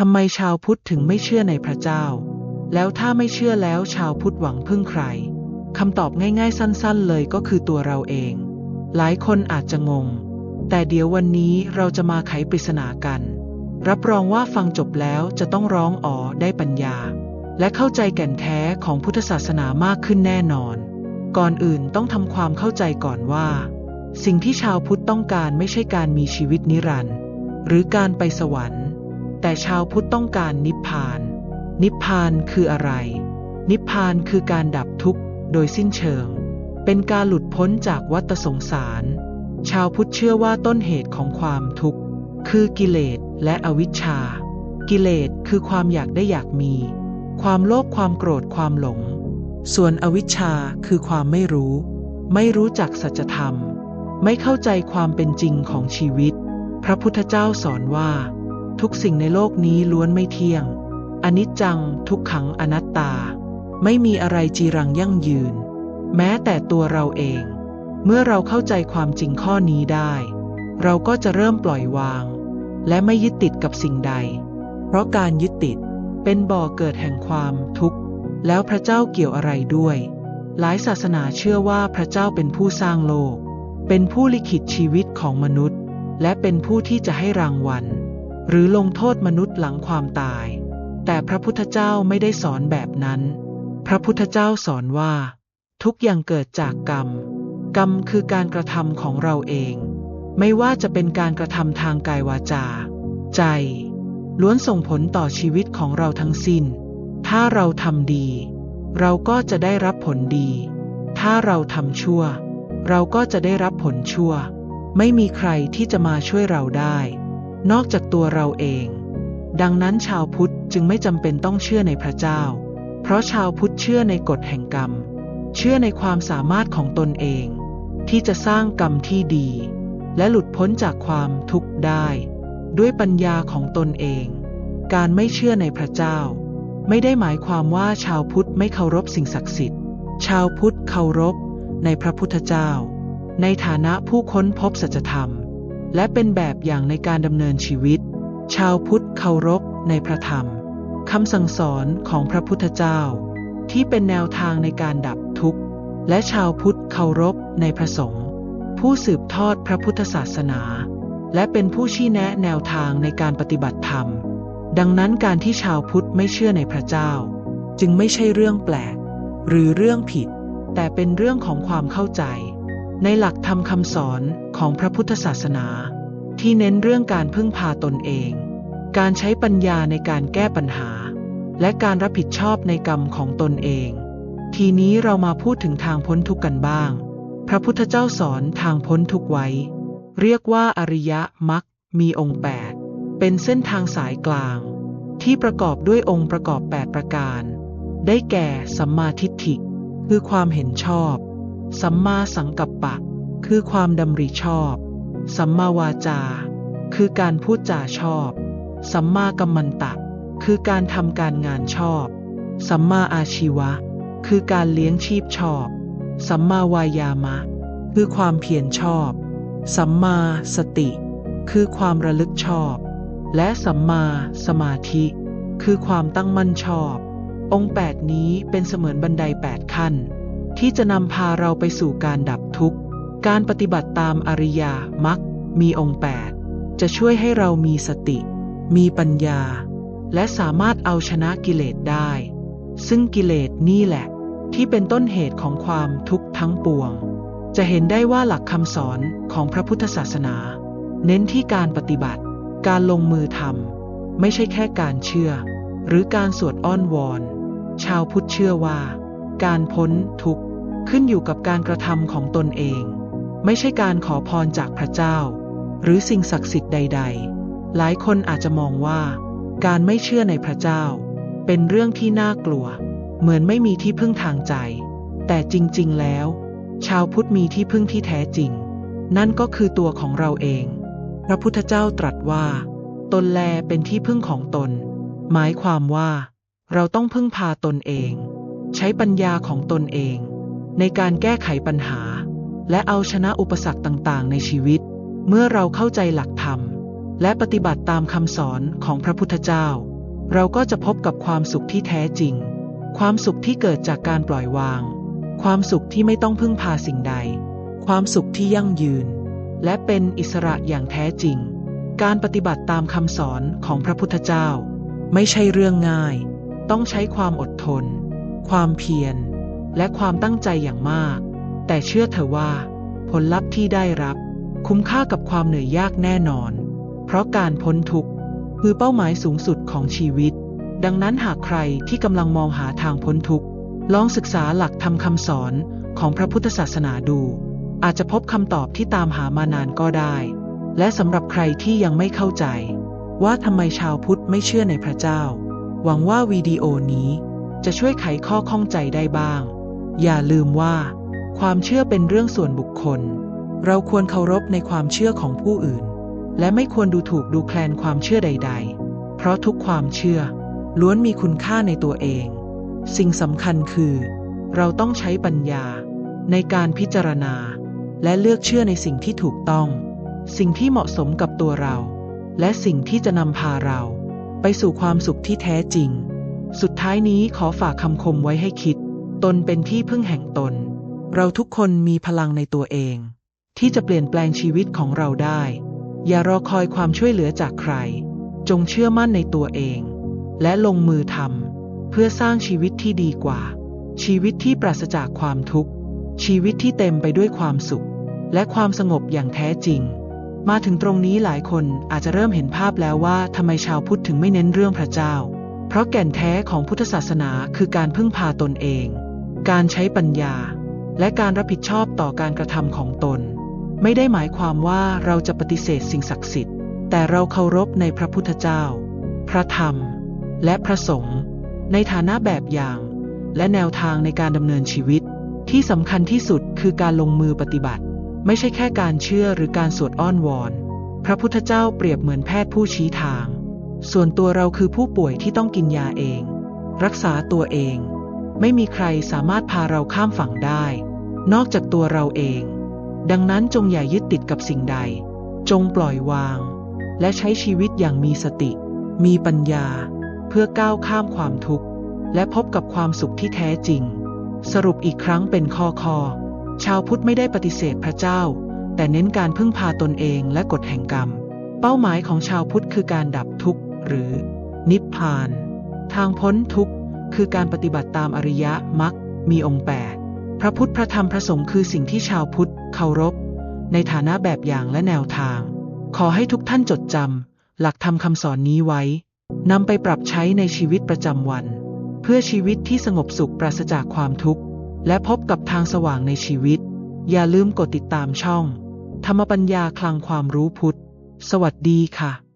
ทำไมชาวพุทธถึงไม่เชื่อในพระเจ้า แล้วถ้าไม่เชื่อแล้วชาวพุทธหวังพึ่งใครคำตอบง่ายๆสั้นๆเลยก็คือตัวเราเอง หลายคนอาจจะงง แต่เดี๋ยววันนี้เราจะมาไขปริศนากัน รับรองว่าฟังจบแล้วจะต้องร้องอ๋อได้ปัญญา และเข้าใจแก่นแท้ของพุทธศาสนามากขึ้นแน่นอน ก่อนอื่นต้องทำความเข้าใจก่อนว่า สิ่งที่ชาวพุทธต้องการไม่ใช่การมีชีวิตนิรันดร์หรือการไปสวรรค์ แต่ชาวพุทธต้องการนิพพาน นิพพานคืออะไร นิพพานคือการดับทุกข์โดยสิ้นเชิง เป็นการหลุดพ้นจากวัฏสงสาร ชาวพุทธเชื่อว่าต้นเหตุของความทุกข์ คือกิเลสและอวิชชา กิเลสคือความอยากได้อยากมี ความโลภความโกรธความหลง ส่วนอวิชชาคือความไม่รู้ ไม่รู้จักสัจธรรม ไม่เข้าใจความเป็นจริงของชีวิต พระพุทธเจ้าสอนว่า ทุกสิ่งในโลกนี้ล้วนไม่เที่ยง อนิจจัง ทุกขังอนัตตา ไม่มีอะไรจีรังยั่งยืน แม้แต่ตัวเราเอง เมื่อเราเข้าใจความจริงข้อนี้ได้ เราก็จะเริ่มปล่อยวาง และไม่ยึดติดกับสิ่งใด เพราะการยึดติดเป็นบ่อเกิดแห่งความทุกข์ แล้วพระเจ้าเกี่ยวอะไรด้วย หลายศาสนาเชื่อว่าพระเจ้าเป็นผู้สร้างโลก เป็นผู้ลิขิตชีวิตของมนุษย์ และเป็นผู้ที่จะให้รางวัล หรือลงโทษมนุษย์หลังความตาย แต่พระพุทธเจ้าไม่ได้สอนแบบนั้น พระพุทธเจ้าสอนว่า ทุกอย่างเกิดจากกรรม กรรมคือการกระทำของเราเอง ไม่ว่าจะเป็นการกระทำทางกายวาจา ใจ ล้วนส่งผลต่อชีวิตของเราทั้งสิ้น ถ้าเราทำดี เราก็จะได้รับผลดี ถ้าเราทำชั่ว เราก็จะได้รับผลชั่ว ไม่มีใครที่จะมาช่วยเราได้ นอกจากตัวเราเอง ดังนั้นชาวพุทธจึงไม่จำเป็นต้องเชื่อในพระเจ้า เพราะชาวพุทธเชื่อในกฎแห่งกรรม เชื่อในความสามารถของตนเอง ที่จะสร้างกรรมที่ดี และหลุดพ้นจากความทุกข์ได้ ด้วยปัญญาของตนเอง การไม่เชื่อในพระเจ้า ไม่ได้หมายความว่าชาวพุทธไม่เคารพสิ่งศักดิ์สิทธิ์ ชาวพุทธเคารพในพระพุทธเจ้า ในฐานะผู้ค้นพบสัจธรรม และเป็นแบบอย่างในการดำเนินชีวิต ชาวพุทธเคารพในพระธรรมคำสั่งสอนของพระพุทธเจ้า ที่เป็นแนวทางในการดับทุกข์ และชาวพุทธเคารพในพระสงฆ์ผู้สืบทอดพระพุทธศาสนา และเป็นผู้ชี้แนะแนวทางในการปฏิบัติธรรม ดังนั้นการที่ชาวพุทธไม่เชื่อในพระเจ้า จึงไม่ใช่เรื่องแปลก หรือเรื่องผิด แต่เป็นเรื่องของความเข้าใจ ในหลักธรรมคำสอนของพระพุทธศาสนา ที่เน้นเรื่องการพึ่งพาตนเอง การใช้ปัญญาในการแก้ปัญหา และการรับผิดชอบในกรรมของตนเอง ทีนี้เรามาพูดถึงทางพ้นทุกข์กันบ้าง พระพุทธเจ้าสอนทางพ้นทุกข์ไว้ เรียกว่าอริยมรรคมีองค์แปดเป็นเส้นทางสายกลาง ที่ประกอบด้วยองค์ประกอบ 8 ประการ ได้แก่สัมมาทิฏฐิ คือความเห็นชอบ สัมมาสังกัปปะ คือความดำริชอบ สัมมาวาจา คือการพูดจาชอบ สัมมากัมมันตะ คือการทำการงานชอบ สัมมาอาชีวะ คือการเลี้ยงชีพชอบ สัมมาวายามะ คือความเพียรชอบ สัมมาสติ คือความระลึกชอบ และสัมมาสมาธิ คือความตั้งมั่นชอบ องค์แปดนี้เป็นเสมือนบันไดแปดขั้น ที่จะนำพาเราไปสู่การดับทุกข์ การปฏิบัติตามอริยมรรคมีองค์แปดจะช่วยให้เรามีสติ มีปัญญา และสามารถเอาชนะกิเลสได้ ซึ่งกิเลสนี่แหละ ที่เป็นต้นเหตุของความทุกข์ทั้งปวง จะเห็นได้ว่าหลักคำสอนของพระพุทธศาสนา เน้นที่การปฏิบัติ การลงมือทำไม่ใช่แค่การเชื่อ หรือการสวดอ้อนวอน ชาวพุทธเชื่อว่า การพ้นทุกข์ ขึ้นอยู่กับการกระทำของตนเอง ไม่ใช่การขอพรจากพระเจ้า หรือสิ่งศักดิ์สิทธิ์ใด ๆ หลายคนอาจจะมองว่า การไม่เชื่อในพระเจ้า เป็นเรื่องที่น่ากลัว เหมือนไม่มีที่พึ่งทางใจ แต่จริง ๆ แล้ว ชาวพุทธมีที่พึ่งที่แท้จริง นั่นก็คือตัวของเราเอง พระพุทธเจ้าตรัสว่า ตนแลเป็นที่พึ่งของตน หมายความว่า เราต้องพึ่งพาตนเอง ใช้ปัญญาของตนเอง ในการแก้ไขปัญหา และเอาชนะอุปสรรคต่างๆ ในชีวิต เมื่อเราเข้าใจหลักธรรม และปฏิบัติตามคำสอนของพระพุทธเจ้า เราก็จะพบกับความสุขที่แท้จริง ความสุขที่เกิดจากการปล่อยวาง ความสุขที่ไม่ต้องพึ่งพาสิ่งใด ความสุขที่ยั่งยืน และเป็นอิสระอย่างแท้จริง การปฏิบัติตามคำสอนของพระพุทธเจ้า ไม่ใช่เรื่องง่าย ต้องใช้ความอดทน ความเพียร และความตั้งใจอย่างมาก แต่เชื่อเถอะว่า ผลลัพธ์ที่ได้รับ คุ้มค่ากับความเหนื่อยยากแน่นอน เพราะการพ้นทุกข์คือเป้าหมายสูงสุดของชีวิต ดังนั้นหากใครที่กำลังมองหาทางพ้นทุกข์ลองศึกษาหลักธรรมคำสอนของพระพุทธศาสนาดู อาจจะพบคำตอบที่ตามหามานานก็ได้ และสำหรับใครที่ยังไม่เข้าใจ ว่าทำไมชาวพุทธไม่เชื่อในพระเจ้า หวังว่าวิดีโอนี้จะช่วยไขข้อข้องใจได้บ้าง อย่าลืมว่า ความเชื่อเป็นเรื่องส่วนบุคคล เราควรเคารพในความเชื่อของผู้อื่น และไม่ควรดูถูกดูแคลนความเชื่อใด ๆ เพราะทุกความเชื่อ ล้วนมีคุณค่าในตัวเอง สิ่งสำคัญคือ เราต้องใช้ปัญญา ในการพิจารณา และเลือกเชื่อในสิ่งที่ถูกต้อง สิ่งที่เหมาะสมกับตัวเรา และสิ่งที่จะนำพาเรา ไปสู่ความสุขที่แท้จริง สุดท้ายนี้ขอฝากคำคมไว้ให้คิด ตนเป็นที่พึ่งแห่งตน เราทุกคนมีพลังในตัวเอง ที่จะเปลี่ยนแปลงชีวิตของเราได้ อย่ารอคอยความช่วยเหลือจากใคร จงเชื่อมั่นในตัวเอง และลงมือทำเพื่อสร้างชีวิตที่ดีกว่า ชีวิตที่ปราศจากความทุกข์ ชีวิตที่เต็มไปด้วยความสุข และความสงบอย่างแท้จริง มาถึงตรงนี้หลายคนอาจจะเริ่มเห็นภาพแล้วว่าทำไมชาวพุทธถึงไม่เน้นเรื่องพระเจ้า เพราะแก่นแท้ของพุทธศาสนาคือการพึ่งพาตนเอง การใช้ปัญญา และการรับผิดชอบต่อการกระทำของตน ไม่ได้หมายความว่าเราจะปฏิเสธสิ่งศักดิ์สิทธิ์ แต่เราเคารพในพระพุทธเจ้า พระธรรม และพระสงฆ์ในฐานะแบบอย่าง และแนวทางในการดำเนินชีวิต ที่สำคัญที่สุดคือการลงมือปฏิบัติ ไม่ใช่แค่การเชื่อหรือการสวดอ้อนวอน พระพุทธเจ้าเปรียบเหมือนแพทย์ผู้ชี้ทาง ส่วนตัวเราคือผู้ป่วยที่ต้องกินยาเอง รักษาตัวเอง ไม่มีใครสามารถพาเราข้ามฝั่งได้ นอกจากตัวเราเอง ดังนั้นจงอย่ายึดติดกับสิ่งใด จงปล่อยวาง และใช้ชีวิตอย่างมีสติ มีปัญญา เพื่อก้าวข้ามความทุกข์ และพบกับความสุขที่แท้จริง สรุปอีกครั้งเป็นข้อข้อชาวพุทธไม่ได้ปฏิเสธพระเจ้า แต่เน้นการพึ่งพาตนเองและกฎแห่งกรรม เป้าหมายของชาวพุทธคือการดับทุกข์ หรือ นิพพาน ทางพ้นทุกข์ คือการปฏิบัติตามอริยมรรคมีองค์แปดพระพุทธพระธรรมพระสงฆ์คือสิ่งที่ชาวพุทธเคารพ ในฐานะแบบอย่างและแนวทาง ขอให้ทุกท่านจดจำหลักธรรมคำสอนนี้ไว้นำไปปรับใช้ในชีวิตประจำวัน เพื่อชีวิตที่สงบสุขปราศจากความทุกข์ และพบกับทางสว่างในชีวิต อย่าลืมกดติดตามช่อง ธรรมปัญญาคลังความรู้พุทธ สวัสดีค่ะ